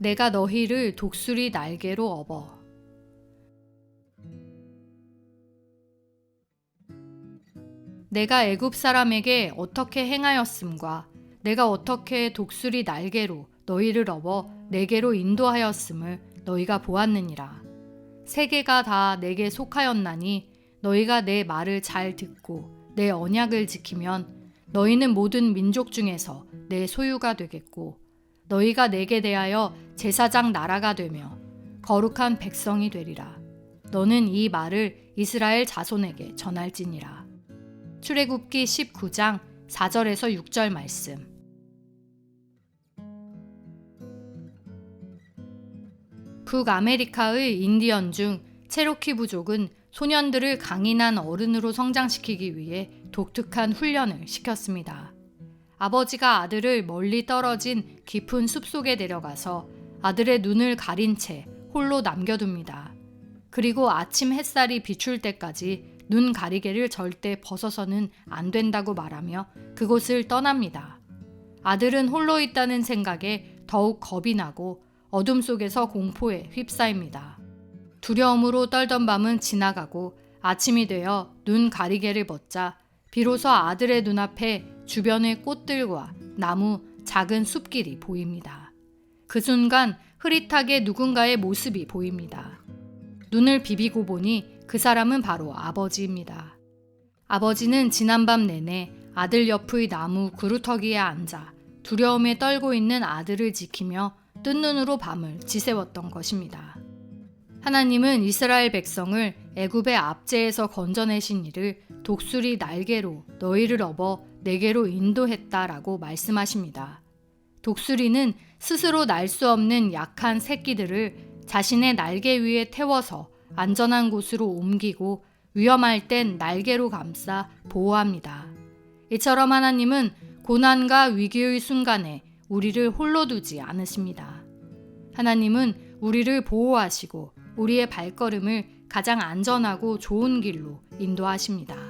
내가 너희를 독수리 날개로 업어 내가 애굽 사람에게 어떻게 행하였음과 내가 어떻게 독수리 날개로 너희를 업어 내게로 인도하였음을 너희가 보았느니라. 세계가 다 내게 속하였나니 너희가 내 말을 잘 듣고 내 언약을 지키면 너희는 모든 민족 중에서 내 소유가 되겠고 너희가 내게 대하여 제사장 나라가 되며 거룩한 백성이 되리라. 너는 이 말을 이스라엘 자손에게 전할지니라. 출애굽기 19장 4절에서 6절 말씀. 북아메리카의 인디언 중 체로키 부족은 소년들을 강인한 어른으로 성장시키기 위해 독특한 훈련을 시켰습니다. 아버지가 아들을 멀리 떨어진 깊은 숲속에 데려가서 아들의 눈을 가린 채 홀로 남겨둡니다. 그리고 아침 햇살이 비출 때까지 눈 가리개를 절대 벗어서는 안 된다고 말하며 그곳을 떠납니다. 아들은 홀로 있다는 생각에 더욱 겁이 나고 어둠 속에서 공포에 휩싸입니다. 두려움으로 떨던 밤은 지나가고 아침이 되어 눈 가리개를 벗자 비로소 아들의 눈앞에 주변의 꽃들과 나무, 작은 숲길이 보입니다. 그 순간 흐릿하게 누군가의 모습이 보입니다. 눈을 비비고 보니 그 사람은 바로 아버지입니다. 아버지는 지난밤 내내 아들 옆의 나무 그루터기에 앉아 두려움에 떨고 있는 아들을 지키며 뜬 눈으로 밤을 지새웠던 것입니다. 하나님은 이스라엘 백성을 애굽의 압제에서 건져내신 이를 독수리 날개로 너희를 업어 내게로 인도했다라고 말씀하십니다. 독수리는 스스로 날 수 없는 약한 새끼들을 자신의 날개 위에 태워서 안전한 곳으로 옮기고 위험할 땐 날개로 감싸 보호합니다. 이처럼 하나님은 고난과 위기의 순간에 우리를 홀로 두지 않으십니다. 하나님은 우리를 보호하시고 우리의 발걸음을 가장 안전하고 좋은 길로 인도하십니다.